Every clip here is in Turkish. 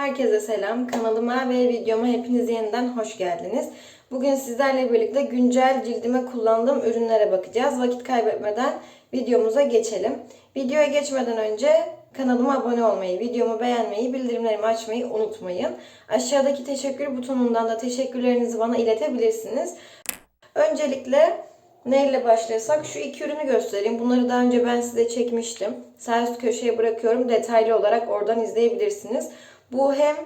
Herkese selam. Kanalıma ve videoma hepiniz yeniden hoş geldiniz. Bugün sizlerle birlikte güncel cildime kullandığım ürünlere bakacağız. Vakit kaybetmeden videomuza geçelim. Videoya geçmeden önce kanalıma abone olmayı, videomu beğenmeyi, bildirimlerimi açmayı unutmayın. Aşağıdaki teşekkür butonundan da teşekkürlerinizi bana iletebilirsiniz. Öncelikle neyle başlasak şu iki ürünü göstereyim. Bunları daha önce ben size çekmiştim. Sağ üst köşeye bırakıyorum. Detaylı olarak oradan izleyebilirsiniz. Bu hem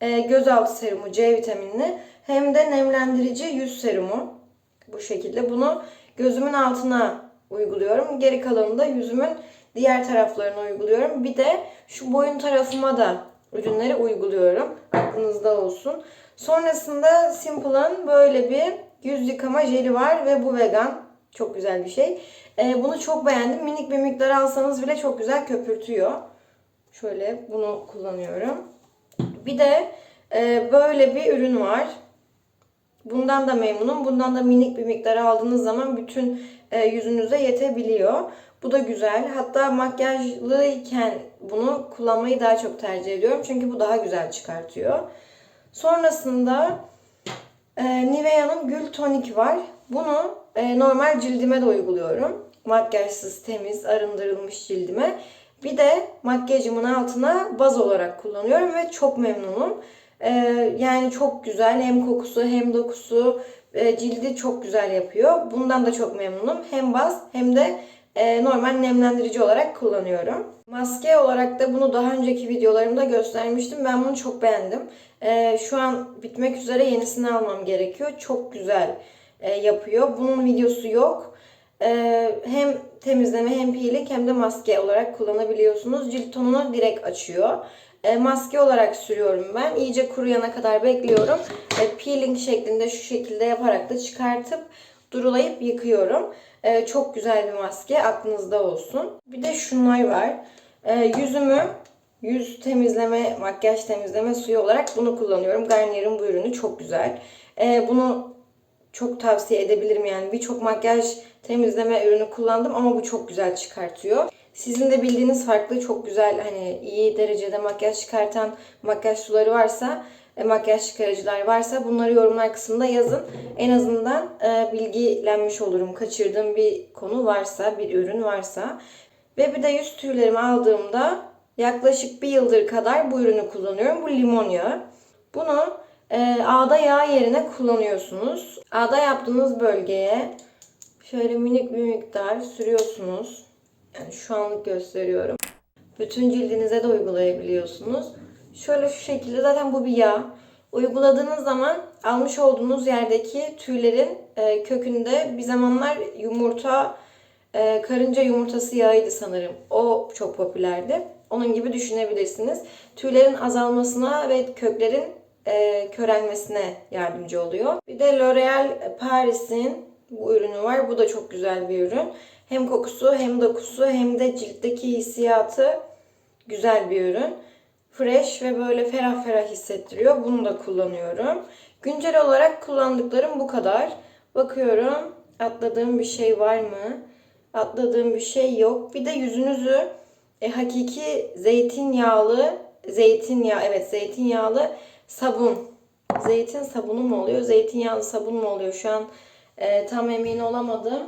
e, gözaltı serumu C vitaminli hem de nemlendirici yüz serumu. Bu şekilde bunu gözümün altına uyguluyorum. Geri kalanını da yüzümün diğer taraflarına uyguluyorum. Bir de şu boyun tarafıma da ürünleri uyguluyorum. Aklınızda olsun. Sonrasında Simple'ın böyle bir yüz yıkama jeli var ve bu vegan. Çok güzel bir şey. Ee, bunu çok beğendim. Minik bir miktar alsanız bile çok güzel köpürtüyor. Şöyle bunu kullanıyorum. Bir de e, böyle bir ürün var. Bundan da memnunum. Bundan da minik bir miktar aldığınız zaman bütün e, yüzünüze yetebiliyor. Bu da güzel. Hatta makyajlıyken bunu kullanmayı daha çok tercih ediyorum. Çünkü bu daha güzel çıkartıyor. Sonrasında e, Nivea'nın Gül Tonik var. Bunu e, normal cildime de uyguluyorum. Makyajsız, temiz, arındırılmış cildime. Bir de makyajımın altına baz olarak kullanıyorum ve çok memnunum. E, yani çok güzel. Hem kokusu hem dokusu e, cildi çok güzel yapıyor. Bundan da çok memnunum. Hem baz hem de e, normal nemlendirici olarak kullanıyorum. Maske olarak da bunu daha önceki videolarımda göstermiştim. Ben bunu çok beğendim. E, şu an bitmek üzere yenisini almam gerekiyor. Çok güzel e, yapıyor. Bunun videosu yok. E, hem temizleme hem peeling hem de maske olarak kullanabiliyorsunuz. Cilt tonunu direkt açıyor. E, maske olarak sürüyorum ben. İyice kuruyana kadar bekliyorum. E, peeling şeklinde şu şekilde yaparak da çıkartıp durulayıp yıkıyorum. Çok güzel bir maske. Aklınızda olsun. Bir de şunlar var. Yüzümü yüz temizleme, makyaj temizleme suyu olarak bunu kullanıyorum. Garnier'in bu ürünü çok güzel. Bunu çok tavsiye edebilirim yani. Birçok makyaj temizleme ürünü kullandım ama bu çok güzel çıkartıyor. Sizin de bildiğiniz farklı çok güzel hani iyi derecede makyaj çıkartan makyaj suları varsa e, makyaj çıkarıcılar varsa bunları yorumlar kısmında yazın. En azından e, bilgilenmiş olurum. Kaçırdığım bir konu varsa, bir ürün varsa. Ve bir de yüz tüylerimi aldığımda yaklaşık bir yıldır kadar bu ürünü kullanıyorum. Bu limon yağı. Bunu e, ağda yağ yerine kullanıyorsunuz. Ağda yaptığınız bölgeye şöyle minik bir miktar sürüyorsunuz. Yani şu anlık gösteriyorum. Bütün cildinize de uygulayabiliyorsunuz. Şöyle şu şekilde zaten bu bir yağ. Uyguladığınız zaman almış olduğunuz yerdeki tüylerin e, kökünde bir zamanlar yumurta, e, karınca yumurtası yağıydı sanırım. O çok popülerdi. Onun gibi düşünebilirsiniz. Tüylerin azalmasına ve köklerin e, körelmesine yardımcı oluyor. Bir de L'Oreal Paris'in bu ürünü var. Bu da çok güzel bir ürün. Hem kokusu hem dokusu hem de ciltteki hissiyatı güzel bir ürün. Fresh ve böyle ferah ferah hissettiriyor. Bunu da kullanıyorum. Güncel olarak kullandıklarım bu kadar. Bakıyorum atladığım bir şey var mı? Atladığım bir şey yok. Bir de yüzünüzü e, hakiki zeytinyağlı, zeytinyağı evet zeytinyağlı sabun. Zeytin sabunu mu oluyor? Zeytinyağlı sabun mu oluyor? Şu an e, tam emin olamadım.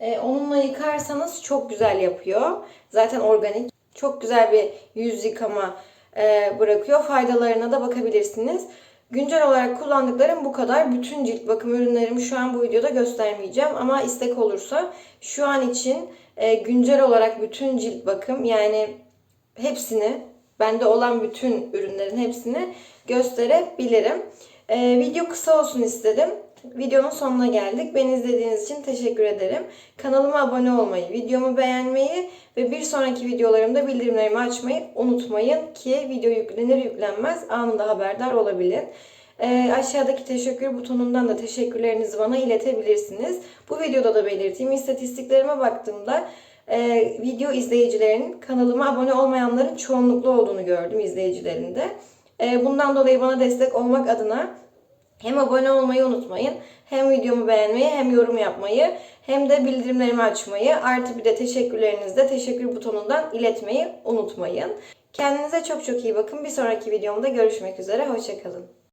E, onunla yıkarsanız çok güzel yapıyor. Zaten organik. Çok güzel bir yüz yıkama e, bırakıyor. Faydalarına da bakabilirsiniz. Güncel olarak kullandıklarım bu kadar. Bütün cilt bakım ürünlerimi şu an bu videoda göstermeyeceğim. Ama istek olursa şu an için e, güncel olarak bütün cilt bakım yani hepsini bende olan bütün ürünlerin hepsini gösterebilirim. E, video kısa olsun istedim. Videonun sonuna geldik. Beni izlediğiniz için teşekkür ederim. Kanalıma abone olmayı, videomu beğenmeyi ve bir sonraki videolarımda bildirimlerimi açmayı unutmayın ki video yüklenir yüklenmez anında haberdar olabilin. Ee, aşağıdaki teşekkür butonundan da teşekkürlerinizi bana iletebilirsiniz. Bu videoda da belirteyim. İstatistiklerime baktığımda e, video izleyicilerinin kanalıma abone olmayanların çoğunluklu olduğunu gördüm izleyicilerinde. E, bundan dolayı bana destek olmak adına hem abone olmayı unutmayın, hem videomu beğenmeyi, hem yorum yapmayı, hem de bildirimlerimi açmayı, artı bir de teşekkürlerinizi de teşekkür butonundan iletmeyi unutmayın. Kendinize çok çok iyi bakın. Bir sonraki videomda görüşmek üzere. Hoşçakalın.